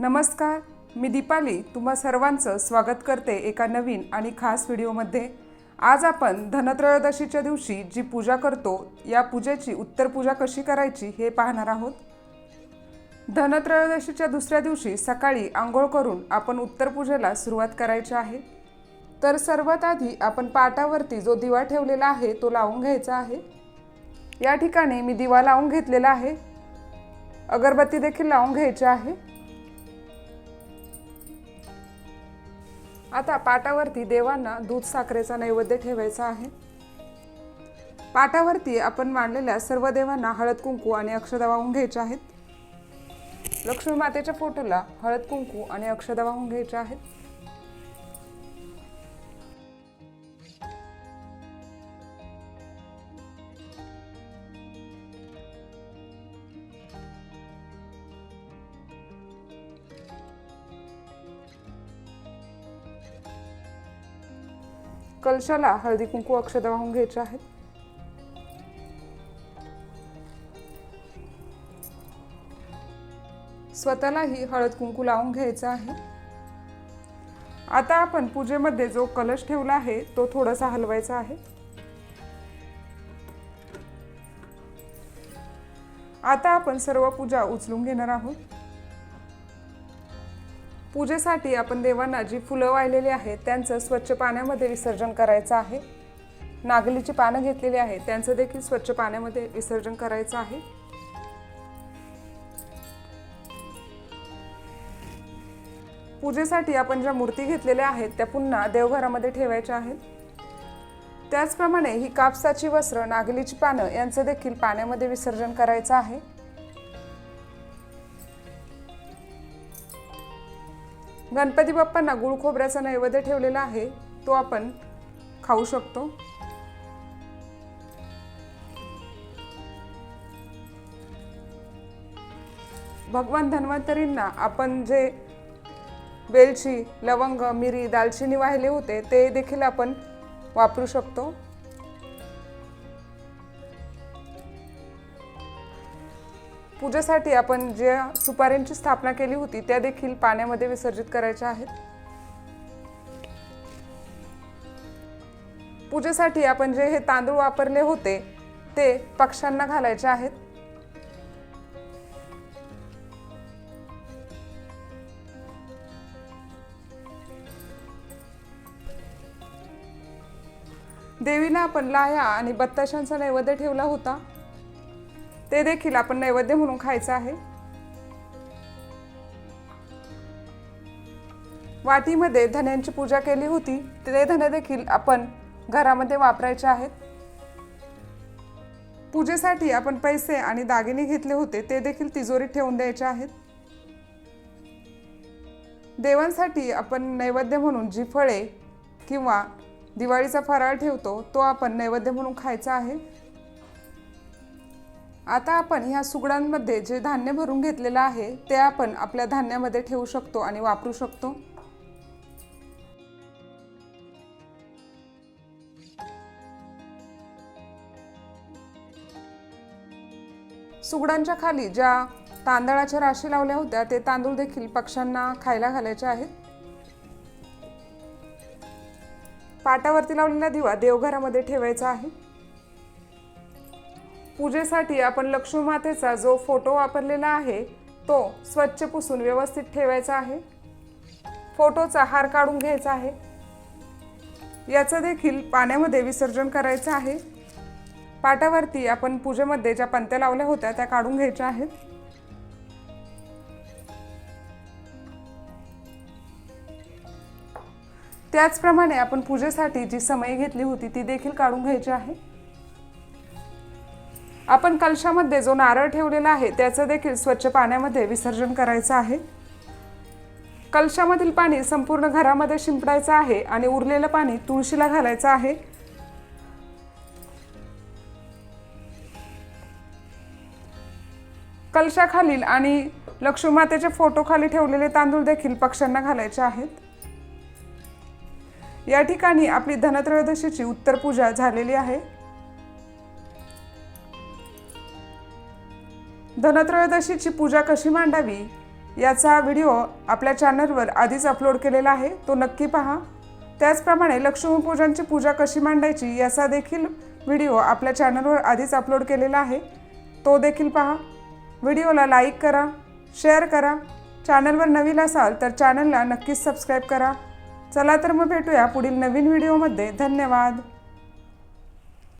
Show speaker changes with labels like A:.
A: नमस्कार मी दीपाली. तुम्हा सर्वांचं स्वागत करते एका नवीन आणि खास व्हिडिओमध्ये. आज आपण धनत्रयोदशीच्या दिवशी जी पूजा करतो या पूजेची उत्तर पूजा कशी करायची हे पाहणार आहोत. धनत्रयोदशीच्या दुसऱ्या दिवशी सकाळी आंघोळ करून आपण उत्तर पूजेला सुरुवात करायची आहे. तर सर्वात आधी आपण पाटावरती जो दिवा ठेवलेला आहे तो लावून घ्यायचा आहे. या ठिकाणी मी दिवा लावून घेतलेला आहे. अगरबत्ती देखील लावून घ्यायची आहे. आता पाटावरती देवांना दूध साखरेचा नैवेद्य ठेवायचा आहे. पाटावरती आपण मांडलेल्या सर्व देवांना हळद कुंकू आणि अक्षदा वाहून घ्यायच्या आहेत. लक्ष्मी मातेच्या फोटोला हळद कुंकू आणि अक्षदा वाहून घ्यायच्या आहेत. कलशाला हळदी कुंकू अक्षदा वाहून घ्यायच्या आहेत स्वतःलाही हळद कुंकू लावून घ्यायचं आहे. आता आपण पूजेमध्ये जो कलश ठेवला आहे तो थोडासा हलवायचा आहे. आता आपण सर्व पूजा उचलून घेणार आहोत. पूजेसाठी आपण देवांना जी फुलं वाहिलेली आहेत त्यांचं स्वच्छ पाण्यामध्ये विसर्जन करायचं आहे. नागलीची पानं घेतलेली आहेत त्यांचं देखील स्वच्छ पाण्यामध्ये विसर्जन करायचं आहे. पूजेसाठी आपण ज्या मूर्ती घेतलेल्या आहेत त्या पुन्हा देवघरामध्ये ठेवायच्या आहेत. त्याचप्रमाणे ही कापसाची वस्त्र नागलीची पानं यांचं देखील पाण्यामध्ये विसर्जन करायचं आहे. गणपती बाप्पांना गुळ खोबऱ्याचा नैवेद्य ठेवलेला आहे तो आपण खाऊ शकतो. भगवान धन्वंतरींना आपण जे वेलची लवंग मिरी दालचिनी वाहिले होते ते देखील आपण वापरू शकतो. पूजेसाठी आपण ज्या सुपाऱ्यांची स्थापना केली होती त्या देखील पाण्यामध्ये विसर्जित करायच्या आहेत. पूजेसाठी आपण जे हे तांदूळ वापरले होते ते पक्ष्यांना घालायचे आहेत. देवीला आपण लाया आणि बत्ताशांचा नैवेद्य ठेवला होता. ते देखील आपण नैवेद्य म्हणून खायचं आहे. वाटीमध्ये धन्यांची पूजा केली होती ते धने देखील आपण घरामध्ये वापरायचे आहेत. पूजेसाठी आपण पैसे आणि दागिने घेतले होते ते देखील तिजोरीत ठेवून द्यायचे आहेत. देवांसाठी आपण नैवेद्य म्हणून जी फळे किंवा दिवाळीचा फराळ ठेवतो तो आपण नैवेद्य म्हणून खायचा आहे. आता आपण ह्या सुगडांमध्ये जे धान्य भरून घेतलेलं आहे ते आपण आपल्या धान्यामध्ये ठेवू शकतो आणि वापरू शकतो. सुगडांच्या खाली ज्या तांदळाच्या राशी लावल्या होत्या ते तांदूळ देखील पक्ष्यांना खायला घालायचे आहेत. पाटावरती लावलेला दिवा देवघरामध्ये ठेवायचा आहे. पूजेसाठी आपण लक्ष्मी मातेचा जो फोटो वापरलेला आहे तो स्वच्छ पुसून व्यवस्थित ठेवायचा आहे. फोटोचा हार काढून घ्यायचा आहे. याचं देखील पाण्यामध्ये विसर्जन करायचं आहे. पाटावरती आपण पूजेमध्ये ज्या पंत्या लावल्या होत्या त्या काढून घ्यायच्या आहेत. त्याचप्रमाणे आपण पूजेसाठी जी समय घेतली होती ती देखील काढून घ्यायची आहे. आपण कलशामध्ये जो नारळ ठेवलेला आहे त्याचं देखील स्वच्छ पाण्यामध्ये विसर्जन करायचं आहे. कलशामधील पाणी संपूर्ण घरामध्ये शिंपडायचं आहे आणि उरलेलं पाणी तुळशीला घालायचं आहे. कलशाखालील आणि लक्ष्मीमातेच्या फोटोखाली ठेवलेले तांदूळ देखील पक्ष्यांना घालायचे आहेत. या ठिकाणी आपली धनत्रयोदशीची उत्तर पूजा झालेली आहे. धनत्रयोदशीची पूजा कशी मांडावी याचा व्हिडिओ आपल्या चॅनलवर आधीच अपलोड केलेला आहे तो नक्की पहा. त्याचप्रमाणे लक्ष्मीपूजनची पूजा कशी मांडायची याचा देखील व्हिडिओ आपल्या चॅनलवर आधीच अपलोड केलेला आहे तो देखील पहा. व्हिडिओला लाईक करा शेअर करा. चॅनलवर नवीन असाल तर चॅनलला नक्कीच सबस्क्राईब करा. चला तर मग भेटूया पुढील नवीन व्हिडिओमध्ये. धन्यवाद.